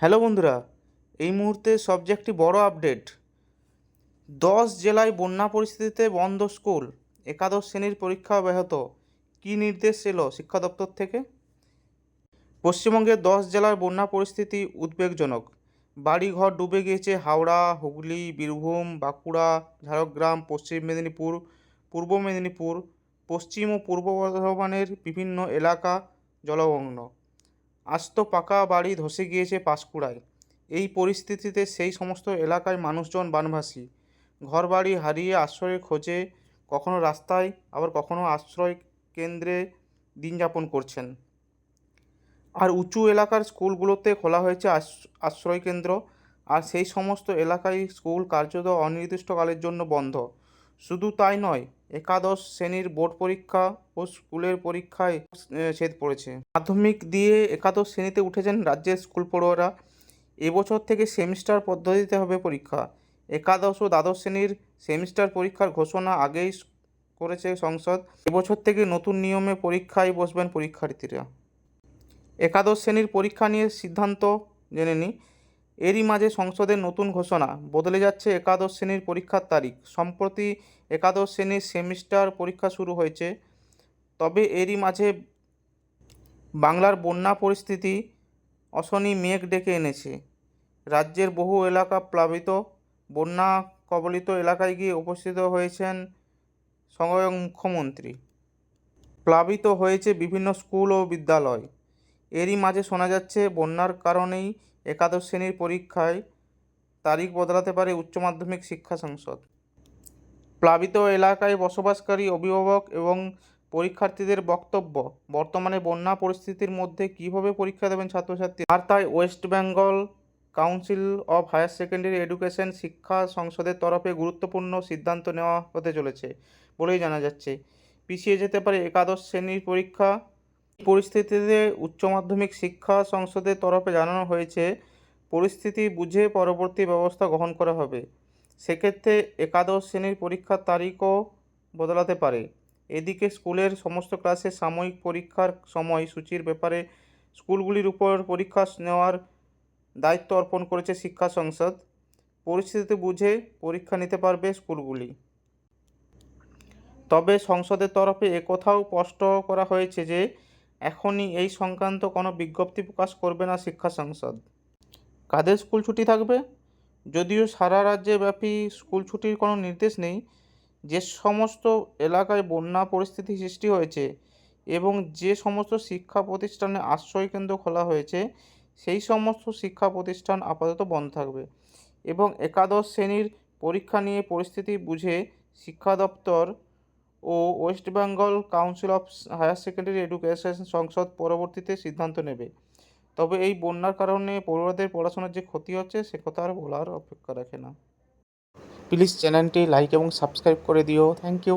Hello বন্ধুরা, এই মুহূর্তে সবচেয়ে একটি বড় আপডেট দশ জেলায় বন্যা পরিস্থিতিতে বন্ধ স্কুল, একাদশ শ্রেণির পরীক্ষা ব্যাহত। কী নির্দেশ এলো শিক্ষা দপ্তর থেকে? পশ্চিমবঙ্গের দশ জেলার বন্যা পরিস্থিতি উদ্বেগজনক। বাড়িঘর ডুবে গিয়েছে হাওড়া, হুগলি, বীরভূম, বাঁকুড়া, ঝাড়গ্রাম, পশ্চিম মেদিনীপুর, পূর্ব মেদিনীপুর, পশ্চিম ও পূর্ব বর্ধমানের বিভিন্ন এলাকা জলমগ্ন আস্ত পাকা বাড়ি ধসে গিয়েছে পাঁশকুড়ায়। এই পরিস্থিতিতে সেই সমস্ত এলাকায় মানুষজন বানভাসী ঘরবাড়ি হারিয়ে আশ্রয়ের খোঁজে কখনো রাস্তায়, আবার কখনো আশ্রয় কেন্দ্রে দিন যাপন করছেন। আর উঁচু এলাকার স্কুলগুলোতে খোলা হয়েছে আশ- আশ্রয় কেন্দ্র। আর সেই সমস্ত এলাকায় স্কুল কার্যত অনির্দিষ্টকালের জন্য বন্ধ। শুধু তাই নয়, একাদশ শ্রেণির বোর্ড পরীক্ষা ও স্কুলের পরীক্ষায় ছেদ পড়েছে। মাধ্যমিক দিয়ে একাদশ শ্রেণীতে উঠেছেন রাজ্যের স্কুল পড়ুয়ারা। এবছর থেকে সেমিস্টার পদ্ধতিতে হবে পরীক্ষা। একাদশ ও দ্বাদশ শ্রেণির সেমিস্টার পরীক্ষার ঘোষণা আগেই করেছে সংসদ। এবছর থেকে নতুন নিয়মে পরীক্ষায় বসবেন পরীক্ষার্থীরা। একাদশ শ্রেণির পরীক্ষা নিয়ে সিদ্ধান্ত জেনে নিই এরই মাঝে সংসদের নতুন ঘোষণা। বদলে যাচ্ছে একাদশ শ্রেণির পরীক্ষার তারিখ। সম্প্রতি একাদশ শ্রেণির সেমিস্টার পরীক্ষা শুরু হয়েছে। তবে এরই মাঝে বাংলার বন্যা পরিস্থিতি অশনি মেঘ ডেকে এনেছে। রাজ্যের বহু এলাকা প্লাবিত, বন্যা কবলিত এলাকায় গিয়ে উপস্থিত হয়েছেন স্বয়ং মুখ্যমন্ত্রী। প্লাবিত হয়েছে বিভিন্ন স্কুল ও বিদ্যালয়। এরই মাঝে শোনা যাচ্ছে, বন্যার কারণেই একাদশ শ্রেণির পরীক্ষায় তারিখ বদলাতে পারে উচ্চ মাধ্যমিক শিক্ষা সংসদ। প্লাবিত এলাকায় বসবাসকারী অভিভাবক এবং পরীক্ষার্থীদের বক্তব্য, বর্তমানে বন্যা পরিস্থিতির মধ্যে কীভাবে পরীক্ষা দেবেন ছাত্রছাত্রী? আর তাই West Bengal council of higher secondary education শিক্ষা সংসদের তরফে গুরুত্বপূর্ণ সিদ্ধান্ত নেওয়া হতে চলেছে বলেই জানা যাচ্ছে। পিছিয়ে যেতে পারে একাদশ শ্রেণির পরীক্ষা। পরিস্থিতিতে উচ্চ মাধ্যমিক শিক্ষা সংসদের তরফে জানানো হয়েছে, পরিস্থিতি বুঝে পরবর্তী ব্যবস্থা গ্রহণ করা হবে। সেক্ষেত্রে একাদশ শ্রেণির পরীক্ষার তারিখও বদলাতে পারে। এদিকে স্কুলের সমস্ত ক্লাসে সাময়িক পরীক্ষার সময় সূচির ব্যাপারে স্কুলগুলির উপর পরীক্ষা নেওয়ার দায়িত্ব অর্পণ করেছে শিক্ষা সংসদ। পরিস্থিতি বুঝে পরীক্ষা নিতে পারবে স্কুলগুলি। তবে সংসদের তরফে একথাও স্পষ্ট করা হয়েছে যে এখনই এই সংক্রান্ত কোনো বিজ্ঞপ্তি প্রকাশ করবে না শিক্ষা সংসদ। কাদের স্কুল ছুটি থাকবে? যদিও সারা রাজ্যে ব্যাপী স্কুল ছুটির কোনো নির্দেশ নেই, যে সমস্ত এলাকায় বন্যা পরিস্থিতি সৃষ্টি হয়েছে এবং যে সমস্ত শিক্ষা প্রতিষ্ঠানে আশ্রয় কেন্দ্র খোলা হয়েছে, সেই সমস্ত শিক্ষা প্রতিষ্ঠান আপাতত বন্ধ থাকবে এবং একাদশ শ্রেণির পরীক্ষা নিয়ে পরিস্থিতি বুঝে শিক্ষা দপ্তর ও West Bengal council of higher secondary education সংসদ পরবর্তীতে সিদ্ধান্ত নেবে। তবে এই বন্যার কারণে পড়ুয়াদের পড়াশোনার যে ক্ষতি হচ্ছে, সে কথা আর বলার অপেক্ষা রাখে না। প্লিজ চ্যানেলটি লাইক এবং সাবস্ক্রাইব করে দিও। Thank you.